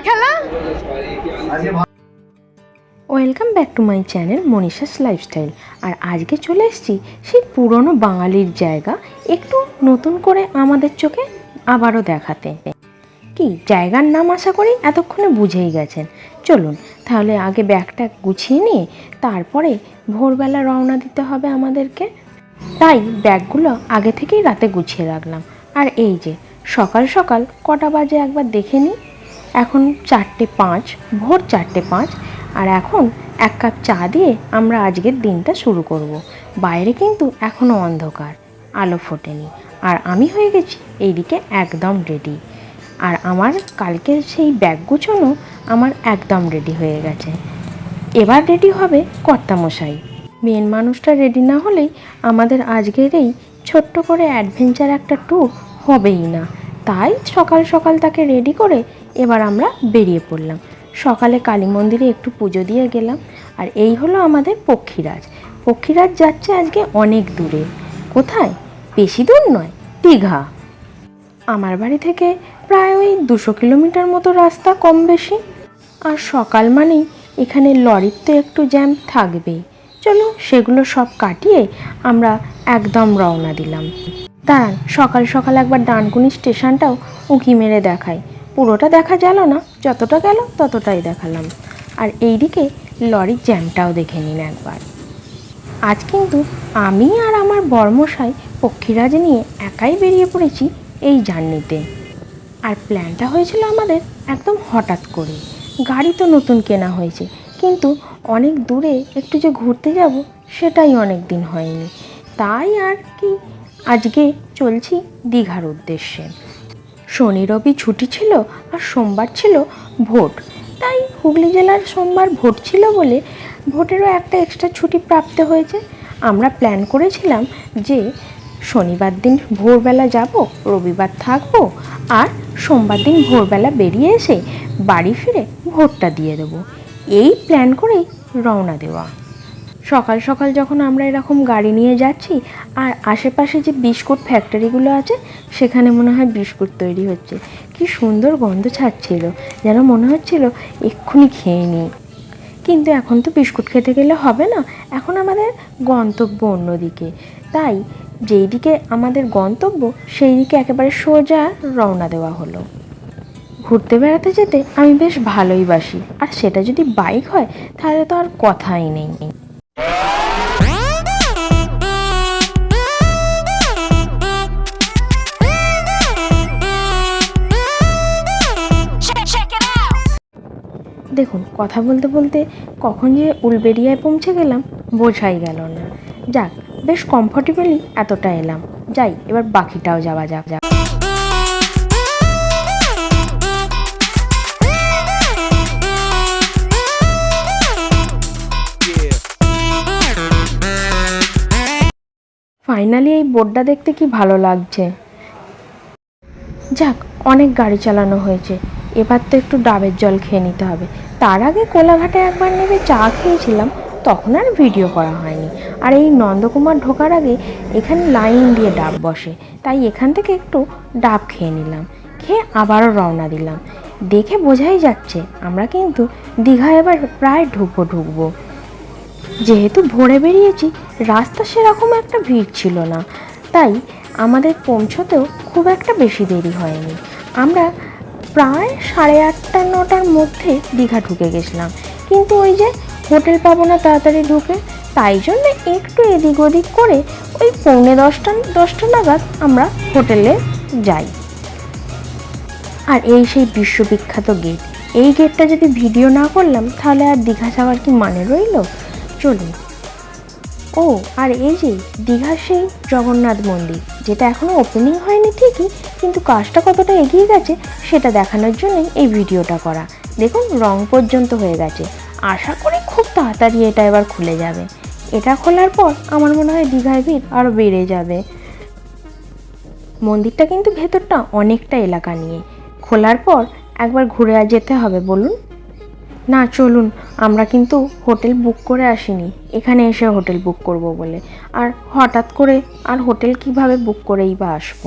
মার খেলা? Welcome back to my channel Manisha's lifestyle আর আজকে চলে এসেছি সেই পুরনো বাঙালির জায়গা একটু নতুন করে আমাদের চোখে আবারও দেখাতে। কি, জায়গার নাম আশা করি এতক্ষণে বুঝেই গেছেন। চলুন, তাহলে আগে ব্যাগটা গুছিয়ে নিয়ে তারপরে ভোরবেলা রওনা দিতে হবে আমাদেরকে। তাই ব্যাগগুলো আগে থেকেই রাতে গুছিয়ে রাখলাম। আর এই যে, সকাল সকাল কটা বাজে একবার দেখে নিই। এখন চারটে পাঁচ, ভোর চারটে পাঁচ, আর এখন এক কাপ চা দিয়ে আমরা আজকের দিনটা শুরু করব। বাইরে কিন্তু এখনও অন্ধকার, আলো ফোটেনি, আর আমি হয়ে গেছি এইদিকে একদম রেডি আর আমার কালকের সেই ব্যাগ গুছোনো আমার একদম রেডি হয়ে গেছে। এবার রেডি হবে কর্তামশাই। মেন মানুষটা রেডি না হলেই আমাদের আজকের এই ছোট্ট করে অ্যাডভেঞ্চার একটা ট্যুর হবেই না। তাই সকাল সকাল তাকে রেডি করে এবার আমরা বেরিয়ে পড়লাম। সকালে কালী মন্দিরে একটু পুজো দিয়ে গেলাম। আর এই হলো আমাদের পক্ষীরাজ। পক্ষীরাজ যাচ্ছে আজকে অনেক দূরে। কোথায়? বেশি দূর নয়, দীঘা। আমার বাড়ি থেকে প্রায় ওই দুশো কিলোমিটার মতো রাস্তা কম বেশি। আর সকাল মানেই এখানে লরির তো একটু জ্যাম থাকবেই চলো সেগুলো সব কাটিয়ে আমরা একদম রওনা দিলাম। দাঁড়ান, সকাল সকাল একবার ডানকুনি স্টেশনটাও উঁকি মেরে দেখাই। পুরোটা দেখা গেল না, যতটা গেল ততটাই দেখালাম। আর এইদিকে লরির জ্যামটাও দেখে নিন একবার। আজ কিন্তু আমি আর আমার বর্মশাই পক্ষীরাজ নিয়ে একাই বেরিয়ে পড়েছি এই জার্নিতে। আর প্ল্যানটা হয়েছিল আমাদের একদম হঠাৎ করে। গাড়ি তো নতুন কেনা হয়েছে, কিন্তু অনেক দূরে একটু যে ঘুরতে যাব সেটাই অনেক দিন হয়নি। তাই আর কি আজকে চলছি দীঘার উদ্দেশ্যে। শনি রবি ছুটি ছিল আর সোমবার ছিল ভোট। তাই হুগলি জেলার সোমবার ভোট ছিল বলে ভোটেরও একটা এক্সট্রা ছুটি প্রাপ্ত হয়েছে। আমরা প্ল্যান করেছিলাম যে শনিবার দিন ভোরবেলা যাব, রবিবার থাকব আর সোমবার দিন ভোরবেলা বেরিয়ে এসে বাড়ি ফিরে ভোটটা দিয়ে দেবো। এই প্ল্যান করেই রওনা দেওয়া। সকাল সকাল যখন আমরা এরকম গাড়ি নিয়ে যাচ্ছি, আর আশেপাশে যে বিস্কুট ফ্যাক্টরিগুলো আছে, সেখানে মনে হয় বিস্কুট তৈরি হচ্ছে। কি সুন্দর গন্ধ ছাড়ছিল, যেন মনে হচ্ছিল এক্ষুনি খেয়ে নিই। কিন্তু এখন তো বিস্কুট খেতে গেলে হবে না, এখন আমাদের গন্তব্য অন্যদিকে। তাই যেই দিকে আমাদের গন্তব্য, সেই দিকে একেবারে সোজা রওনা দেওয়া হলো। ঘুরতে বেড়াতে যেতে আমি বেশ ভালোই বাসি, আর সেটা যদি বাইক হয়, তাহলে তো আর কথাই নেই। দেখুন, কথা বলতে বলতে কখন যে উলবেরিয়ায় পৌঁছে গেলাম, বোঝাই গেল না। যাক, বেশ কমফর্টেবলি এতটা এলাম। যাই, এবার বাকিটাও যাওয়া যাক যাক। ফাইনালি এই বোর্ডটা দেখতে কি ভালো লাগছে? যাক, অনেক গাড়ি চালানো হয়েছে। এবার তো একটু ডাবের জল খেয়ে নিতে হবে। তার আগে কোলাঘাটে একবার নেমে চা খেয়েছিলাম, তখন আর ভিডিও করা হয়নি। আর এই নন্দকুমার ঢোকার আগে এখানে লাইন দিয়ে ডাব বসে। তাই এখান থেকে একটু ডাব খেয়ে নিলাম। খেয়ে আবারও রওনা দিলাম। দেখে বোঝাই যাচ্ছে, আমরা কিন্তু দীঘা এবার প্রায় ঢুকবো ঢুকবো যেহেতু ভোরে বেরিয়েছি, রাস্তা সেরকম একটা ভিড় ছিল না। তাই আমাদের পৌঁছতেও খুব একটা বেশি দেরি হয়নি। আমরা প্রায় সাড়ে আটটা, নটার মধ্যে দীঘা ঢুকে গেছিলাম। কিন্তু ওই যে হোটেল পাবো না তাড়াতাড়ি ঢুকে, তাই জন্য একটু এদিক ওদিক করে ওই পৌনে দশটা দশটা নাগাদ আমরা হোটেলে যাই। আর এই সেই বিশ্ববিখ্যাত গেট এই গেটটা যদি ভিডিও না করলাম, তাহলে আর দীঘা যাওয়ার কি মানে রইল? চলুন ও, আর এই যে দীঘার সেই জগন্নাথ মন্দির, যেটা এখনও ওপেনিং হয়নি ঠিকই, কিন্তু কাজটা কতটা এগিয়ে গেছে সেটা দেখানোর জন্যই এই ভিডিওটা করা। দেখুন, রং পর্যন্ত হয়ে গেছে। আশা করি খুব তাড়াতাড়ি এটা এবার খুলে যাবে। এটা খোলার পর আমার মনে হয় দীঘায় ভিড় আরও বেড়ে যাবে। মন্দিরটা কিন্তু ভেতরটা অনেকটা এলাকা নিয়ে। খোলার পর একবার ঘুরে যেতে হবে, বলুন। না, চলুন, আমরা কিন্তু হোটেল বুক করে আসিনি। এখানে এসে হোটেল বুক করব বলে। আর হঠাৎ করে, আর হোটেল কীভাবে বুক করেই বা আসব?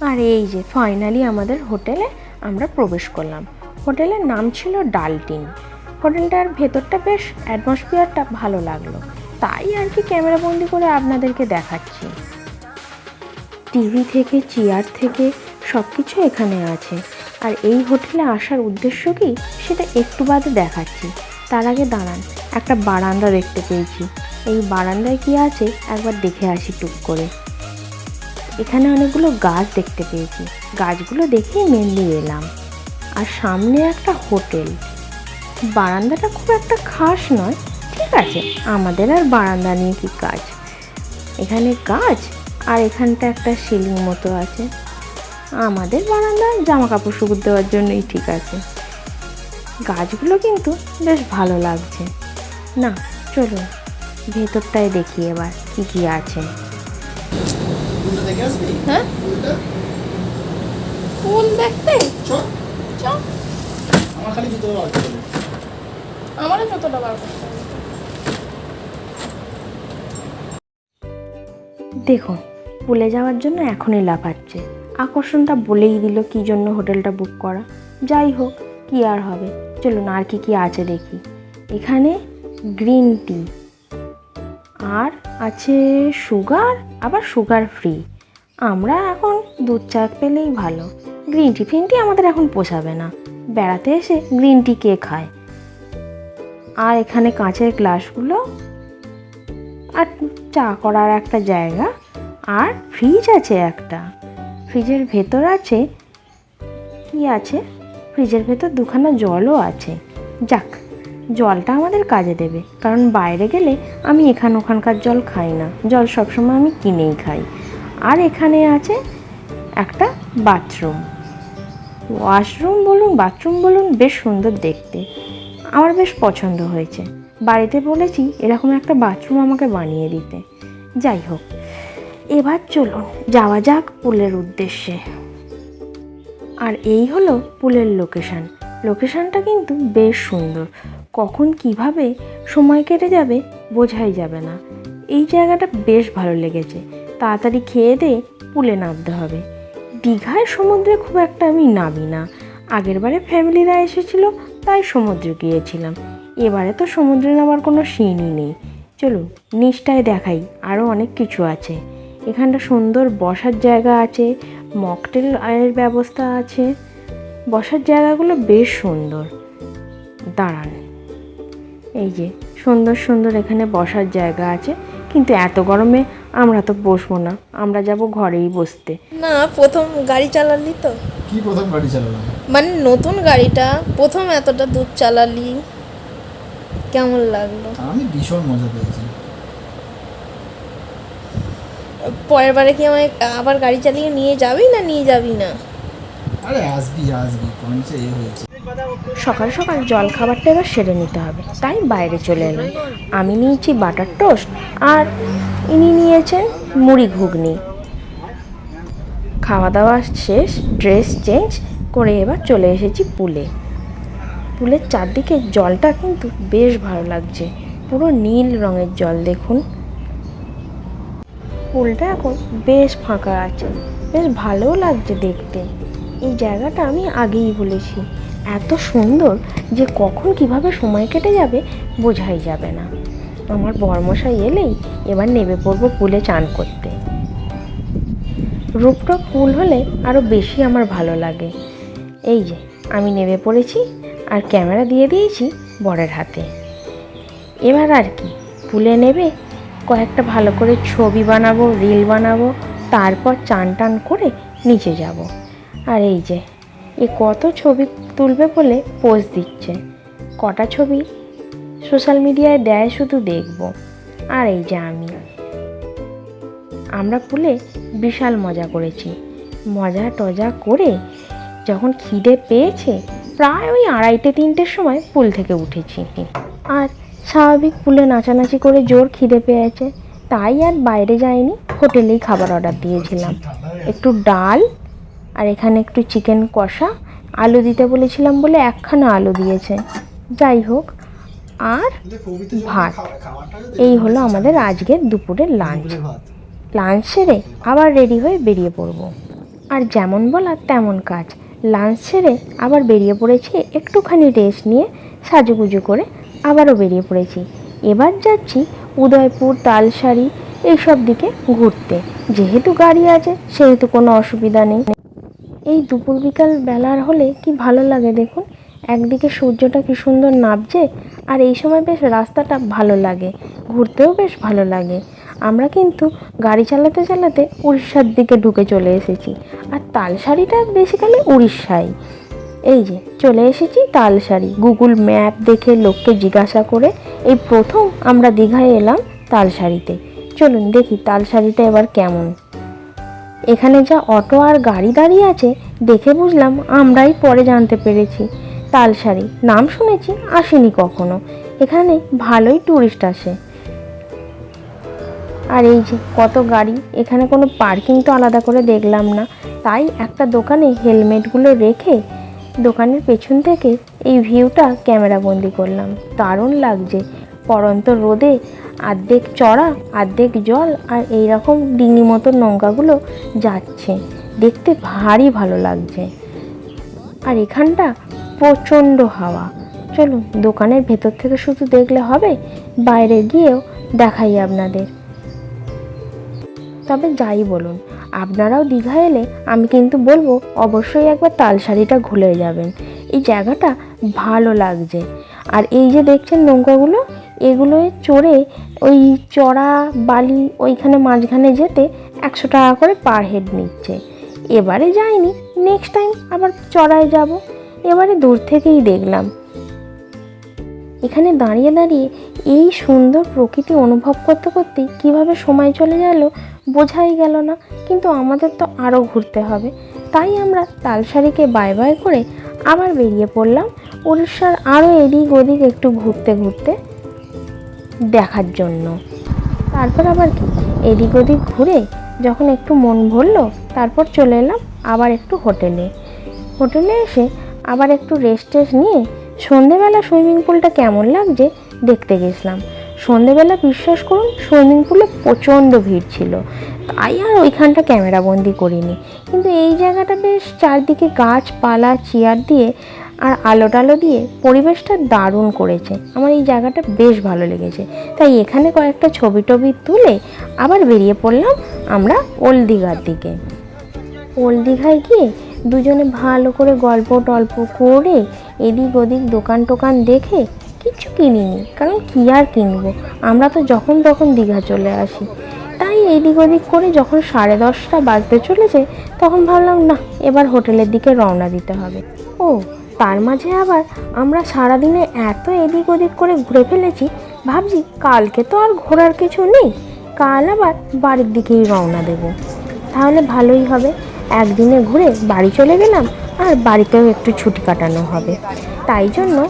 আর এই যে ফাইনালি আমাদের হোটেলে আমরা প্রবেশ করলাম। হোটেলের নাম ছিল ডালটিন। হোটেলটার ভেতরটা বেশ অ্যাটমসফিয়ারটা ভালো লাগল। তাই আর কি ক্যামেরা বন্দি করে আপনাদেরকে দেখাচ্ছি। টিভি থেকে, চেয়ার থেকে সব কিছু এখানে আছে। আর এই হোটেলে আসার উদ্দেশ্য কি? সেটা একটু বাদে দেখাচ্ছি। তার আগে দাঁড়ান, একটা বারান্দা দেখতে পেয়েছি এই বারান্দায় কি আছে? একবার দেখে আসি টুক করে। এখানে অনেকগুলো গাছ দেখতে পেয়েছি। গাছগুলো দেখে মেনলি এলাম। আর সামনে একটা হোটেল। বারান্দাটা খুব একটা খাস নয়, ঠিক আছে? আমাদের আর বারান্দা নিয়ে কি কাজ? এখানে গাছ আর এখানটা একটা সিলিং মতো আছে। আমাদের বারান্দা জামা কাপড় শুকুর দেওয়ার জন্যই ঠিক আছে। গাছগুলো কিন্তু বেশ ভালো লাগছে। না চলুন ভেতরটায় দেখি এবার কী কী আছে। হ্যাঁ? ফুল দেখতে। আমারও বার করতে দেখুন পুলে যাওয়ার জন্য এখনই লাফাচ্ছে। আকর্ষণটা বলেই দিল কি জন্য হোটেলটা বুক করা। যাই হোক, কি আর হবে? চলুন আর কি কি আছে দেখি। এখানে গ্রিন টি আর আছে সুগার আবার সুগার ফ্রি আমরা এখন দুধ চা পেলেই ভালো। গ্রিন টি ফিন টি আমাদের এখন পোষাবে না। বেড়াতে এসে গ্রিন টি কে খায়। আর এখানে কাঁচের গ্লাসগুলো, আর চা করার একটা জায়গা, আর ফ্রিজ আছে একটা। ফ্রিজের ভেতর আছে। কি আছে? ফ্রিজের ভেতর দুখানা জলও আছে। যাক, জলটা আমাদের কাজে দেবে। কারণ বাইরে গেলে আমি এখান ওখানকার জল খাই না। জল সবসময় আমি কিনেই খাই। আর এখানে আছে একটা বাথরুম। ওয়াশরুম বলুন, বাথরুম বলুন, বেশ সুন্দর দেখতে। আমার বেশ পছন্দ হয়েছে। বাড়িতে বলেছি, এরকম একটা বাথরুম আমাকে বানিয়ে দিতে। যাই হোক এবার চলুন যাওয়া যাক পুলের উদ্দেশ্যে। আর এই হলো পুলের লোকেশান লোকেশানটা কিন্তু বেশ সুন্দর। কখন কীভাবে সময় কেটে যাবে বোঝাই যাবে না। এই জায়গাটা বেশ ভালো লেগেছে। তাড়াতাড়ি খেয়ে দিয়ে পুলে নামতে হবে। দীঘায় সমুদ্রে খুব একটা আমি নামি না। আগেরবারে ফ্যামিলিরা এসেছিল, তাই সমুদ্রে গিয়েছিলাম। এবারে তো সমুদ্রে নামার কোনো সিনই নেই। চলুন, নিচটায় দেখাই। আরও অনেক কিছু আছে। এখানটা সুন্দর বসার জায়গা আছে মকটেল এর ব্যবস্থা আছে। বসার জায়গাগুলো বেশ সুন্দর। দাঁড়ান। এই যে সুন্দর সুন্দর এখানে বসার জায়গা আছে কিন্তু এত গরমে আমরা তো বসবো না আমরা যাব ঘরেই বসতে। না প্রথম গাড়ি চালালি তো। কি প্রথম গাড়ি চালালাম মানে নতুন গাড়িটা প্রথম এতটা দূর চালালি। কেমন লাগল? আমি ভীষণ মজা পেয়েছি। পরের বারে কি আমায় আবার গাড়ি চালিয়ে নিয়ে যাবি না নিয়ে যাবি না? আরে আসবি আসবি পঞ্চে হয়েছে। সকাল সকাল জল খাবারটা এবার সেরে নিতে হবে তাই বাইরে চলে এলাম। আমি নিয়েছি বাটার টোস্ট আর ইনি নিয়েছেন মুড়ি ঘুগনি। খাওয়া দাওয়া শেষ ড্রেস চেঞ্জ করে এবার চলে এসেছি পুলে। পুলের চারদিকে জলটা কিন্তু বেশ ভালো লাগছে পুরো নীল রঙের জল দেখুন। পুলটা এখন বেশ ফাঁকা আছে। বেশ ভালোও লাগছে দেখতে। এই জায়গাটা আমি আগেই বলেছি। এত সুন্দর যে কখন কীভাবে সময় কেটে যাবে বোঝাই যাবে না। আমার বর্মশাই এলেই এবার নেমে পড়ব পুলে চান করতে। রূপটপ পুল হলে আরও বেশি আমার ভালো লাগে। এই যে, আমি নেমে পড়েছি আর ক্যামেরা দিয়ে দিয়েছি বরের হাতে। এবার আর কি, পুলে নেবে কয়েকটা ভালো করে ছবি বানাবো রিল বানাবো, তারপর চান টান করে নিচে যাব। আর এই যে, এ কত ছবি তুলবে বলে পোজ দিচ্ছে। কটা ছবি সোশ্যাল মিডিয়ায় দেয় শুধু দেখব। আর এই যে আমি। আমরা পুলে বিশাল মজা করেছি। মজা টজা করে যখন খিদে পেয়েছে, প্রায় ওই আড়াইটে, তিনটের সময় পুল থেকে উঠেছি। আর স্বাভাবিক পুলে নাচানাচি করে জোর খিদে পেয়েছে। তাই আর বাইরে যাইনি, হোটেলেই খাবার অর্ডার দিয়েছিলাম। একটু ডাল আর এখানে একটু চিকেন কষা। আলু দিতে বলেছিলাম বলে একখানা আলু দিয়েছে। যাই হোক, আর ভাত। এই হলো আমাদের আজকের দুপুরের লাঞ্চ লাঞ্চ সেরে আবার রেডি হয়ে বেরিয়ে পড়ব। আর যেমন বলা তেমন কাজ। লাঞ্চ সেরে আবার বেরিয়ে পড়েছি একটুখানি রেস্ট নিয়ে সাজুগুজু করে আবারও বেরিয়ে পড়েছি। এবার যাচ্ছি উদয়পুর তালসারি এইসব দিকে ঘুরতে। যেহেতু গাড়ি আছে, সেহেতু কোনো অসুবিধা নেই। এই দুপুর বিকাল বেলার হলে কি ভালো লাগে দেখুন? একদিকে সূর্যটা কি সুন্দর নাবছে, আর এই সময় বেশ রাস্তাটা ভালো লাগে। ঘুরতেও বেশ ভালো লাগে। আমরা কিন্তু গাড়ি চালাতে চালাতে উড়িষ্যার দিকে ঢুকে চলে এসেছি। আর তালসারিটা বেসিক্যালি উড়িষ্যায় এই যে, চলে এসেছি তালসারি গুগল ম্যাপ দেখে লোককে জিজ্ঞাসা করে, এই প্রথম আমরা দীঘায় এলাম তালসারিতে চলুন দেখি তালসারিটা এবার কেমন? এখানে যা অটো আর গাড়ি দাঁড়িয়ে আছে, দেখে বুঝলাম আমরাই পরে জানতে পেরেছি। তালসারি নাম শুনেছি, আসেনি কখনো। এখানে ভালোই ট্যুরিস্ট আসে। আর এই যে, কত গাড়ি, এখানে কোনো পার্কিং তো আলাদা করে দেখলাম না। তাই একটা দোকানে হেলমেটগুলো রেখে দোকানের পেছন থেকে এই ভিউটা ক্যামেরা বন্দি করলাম। দারুণ লাগছে। পরন্ত রোদে আর্ধেক চড়া, আর্ধেক জল আর এই রকম ডিঙি মতো নৌকাগুলো যাচ্ছে। দেখতে ভারী ভালো লাগছে। আর এখানটা প্রচণ্ড হাওয়া। চলুন, দোকানের ভেতর থেকে শুধু দেখলে হবে, বাইরে গিয়েও দেখাই আপনাদের। তবে যাই বলুন আপনারাও দীঘা এলে আমি কিন্তু বলব অবশ্যই একবার তালসারিটা ঘুরে যাবেন। এই জায়গাটা ভালো লাগছে। আর এই যে দেখছেন নৌকাগুলো, এগুলোয় চড়ে ওই চড়া বালি ওইখানে মাঝখানে যেতে একশো টাকা করে পার হেড নিচ্ছে। এবারে যাইনি নেক্সট টাইম আবার চড়ায় যাব। এবারে দূর থেকেই দেখলাম। এখানে দাঁড়িয়ে দাঁড়িয়ে এই সুন্দর প্রকৃতি অনুভব করতে করতে কীভাবে সময় চলে গেল বোঝাই গেল না, কিন্তু আমাদের তো আরও ঘুরতে হবে। তাই আমরা তালসারিকে বাই বাই করে আবার বেরিয়ে পড়লাম উড়িষ্যার আরও এদিক ওদিক একটু ঘুরতে ঘুরতে দেখার জন্য। তারপর আবার কি? এদিক ওদিক ঘুরে যখন একটু মন ভরলো, তারপর চলে এলাম আবার একটু হোটেলে। হোটেলে এসে আবার একটু রেস্ট টেস্ট নিয়ে সন্ধেবেলা সুইমিং পুলটা কেমন লাগছে দেখতে গেছিলাম। সন্ধেবেলা বিশ্বাস করুন, সুইমিং পুলে প্রচণ্ড ভিড় ছিল। তাই আর ওইখানটা ক্যামেরা বন্দি করিনি। কিন্তু এই জায়গাটা বেশ চারদিকে গাছপালা, চেয়ার দিয়ে আর আলো টালো দিয়ে পরিবেশটা দারুণ করেছে। আমার এই জায়গাটা বেশ ভালো লেগেছে। তাই এখানে কয়েকটা ছবি টবি তুলে আবার বেরিয়ে পড়লাম আমরা ওল্ড দীঘার দিকে। ওল্ড দীঘায় গিয়ে দুজনে ভালো করে গল্প টল্প করে এদিক ওদিক দোকান টোকান দেখে কিছু কিনিনি, কারণ কি আর কিনবো? আমরা তো যখন তখন দীঘা চলে আসি। তাই এদিক ওদিক করে যখন সাড়ে দশটা বাজতে চলেছে, তখন ভাবলাম, না, এবার হোটেলের দিকে রওনা দিতে হবে। ও, তার মাঝে আবার আমরা সারাদিনে এত এদিক ওদিক করে ঘুরে ফেলেছি, ভাবছি কালকে তো আর ঘোরার কিছু নেই, কাল আবার বাড়ির দিকেই রওনা দেবো। তাহলে ভালোই হবে। একদিনে ঘুরে বাড়ি চলে গেলাম আর বাড়িতেও একটু ছুটি কাটানো হবে। তাই জন্য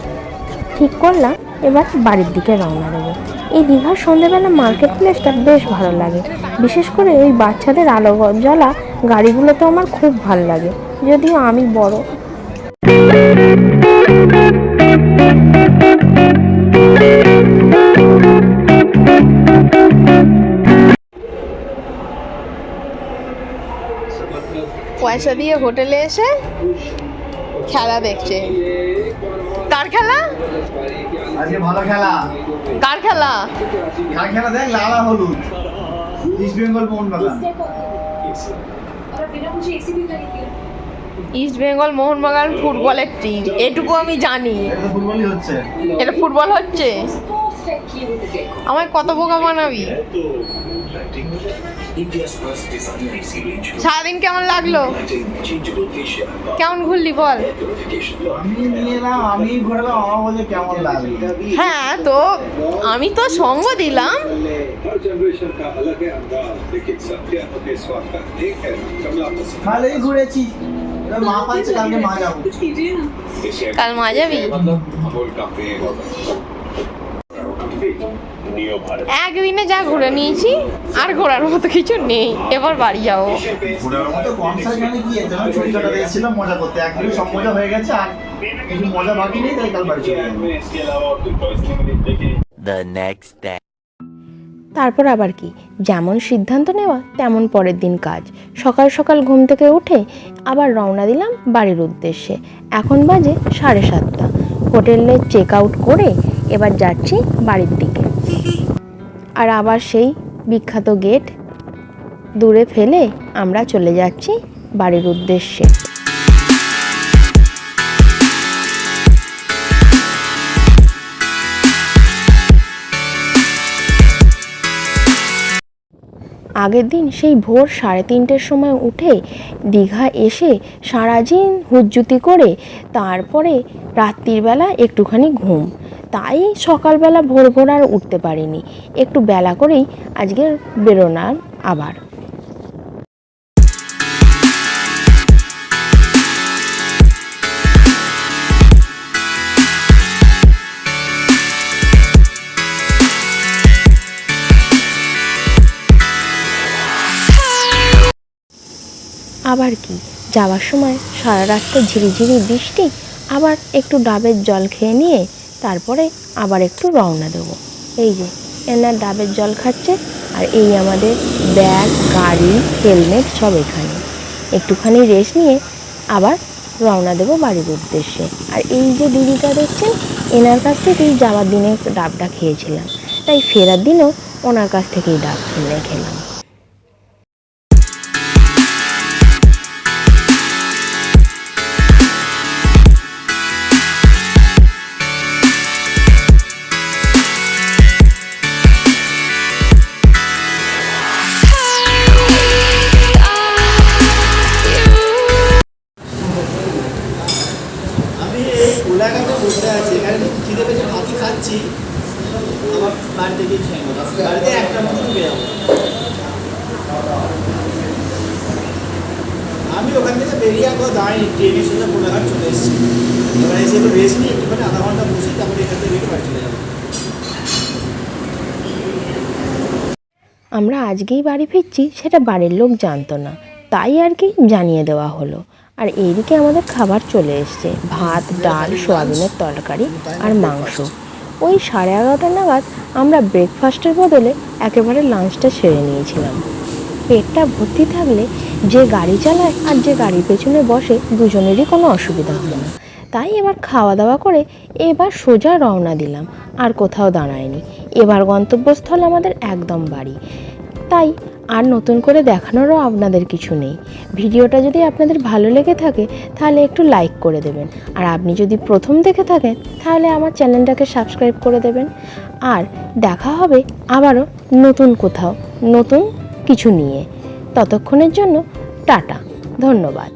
ঠিক করলাম এবার বাড়ির দিকে রওনা দেবো। এই দীঘার সন্ধেবেলা মার্কেট প্লেসটা বেশ ভালো লাগে। বিশেষ করে ওই বাচ্চাদের আলো জ্বলা গাড়িগুলো তো আমার খুব ভালো লাগে। যদিও আমি বড়। পয়সা দিয়ে হোটেলে এসে খেলা দেখছে। কার খেলা? আজকে ভালো খেলা। কার খেলা? কার খেলা দেখ লাল হলুদ। ইস্ট বেঙ্গল মোহনবাগান ইস্ট বেঙ্গল মোহনবাগান ফুটবলের টিম এটুকু আমি জানি। এটা ফুটবল হচ্ছে? আমায় কত বোকা বানাবি? সারাদিন কেমন লাগল? কেমন ঘুরলি বল? হ্যাঁ তো আমি তো সঙ্গ দিলাম। ভালোই ঘুরেছি। কাল মা যাবি? একদিনে যা ঘুরে নিয়েছি আর ঘোরার মতো কিছু নেই। এবার বাড়ি যাব। তারপর আবার কি? যেমন সিদ্ধান্ত নেওয়া তেমন পরের দিন কাজ। সকাল সকাল ঘুম থেকে উঠে আবার রওনা দিলাম বাড়ির উদ্দেশ্যে। এখন বাজে সাড়ে সাতটা। হোটেলে চেক আউট করে এবার যাচ্ছি বাড়ির দিকে। আর আবার সেই বিখ্যাত গেট দূরে ফেলে আমরা চলে যাচ্ছি বাড়ির উদ্দেশ্যে। আগের দিন সেই ভোর সাড়ে তিনটের সময় উঠে দীঘা এসে সারাদিন হুজ্জুতি করে তারপরে রাত্রির বেলা একটুখানি ঘুম। তাই সকালবেলা ভোর ভোর আর উঠতে পারিনি। একটু বেলা করেই আজকে বেরোনার আবার। আবার কি? যাওয়ার সময় সারা রাস্তা ঝিরিঝিরি বৃষ্টি, আবার একটু ডাবের জল খেয়ে নিয়ে তারপরে আবার একটু রওনা দেবো। এই যে, এনার ডাবের জল খাচ্ছে আর এই আমাদের ব্যাগ, গাড়ি, হেলমেট সব এখানে। একটুখানি রেস্ট নিয়ে আবার রওনা দেবো বাড়ির উদ্দেশ্যে। আর এই যে দিদিটা দেখছেন, এনার কাছ থেকেই যাওয়ার দিনে ডাবটা খেয়েছিলাম। তাই ফেরার দিনও ওনার কাছ থেকেই ডাব কিনে খেলাম। আমি ওখান থেকে বেরিয়ে একবার দাঁড়িয়ে ট্রেনের চলে এসেছি। এবার এসে একটু রেস্ট আধা ঘণ্টা তারপরে এখান থেকে বেরিয়ে চলে যাব। আমরা আজকেই বাড়ি ফিরছি, সেটা বাড়ির লোক জানতো না। তাই আর কি জানিয়ে দেওয়া হলো। আর এইদিকে আমাদের খাবার চলে এসছে। ভাত, ডাল, সোয়াবিনের তরকারি আর মাংস। ওই সাড়ে এগারোটা নাগাদ আমরা ব্রেকফাস্টের বদলে একেবারে লাঞ্চটা সেরে নিয়েছিলাম। পেটটা ভর্তি থাকলে যে গাড়ি চালায় আর যে গাড়ির পেছনে বসে দুজনেরই কোনো অসুবিধা হয় না। তাই এবার খাওয়া দাওয়া করে এবার সোজা রওনা দিলাম, আর কোথাও দাঁড়ায়নি। এবার গন্তব্যস্থল আমাদের একদম বাড়ি। তাই আর নতুন করে দেখানোরও আপনাদের কিছু নেই। ভিডিওটা যদি আপনাদের ভালো লেগে থাকে, তাহলে একটু লাইক করে দেবেন। আর আপনি যদি প্রথম দেখে থাকেন, তাহলে আমার চ্যানেলটাকে সাবস্ক্রাইব করে দেবেন। আর দেখা হবে আবারও নতুন কোথাও, নতুন কিছু নিয়ে। ততক্ষণের জন্য টাটা, ধন্যবাদ।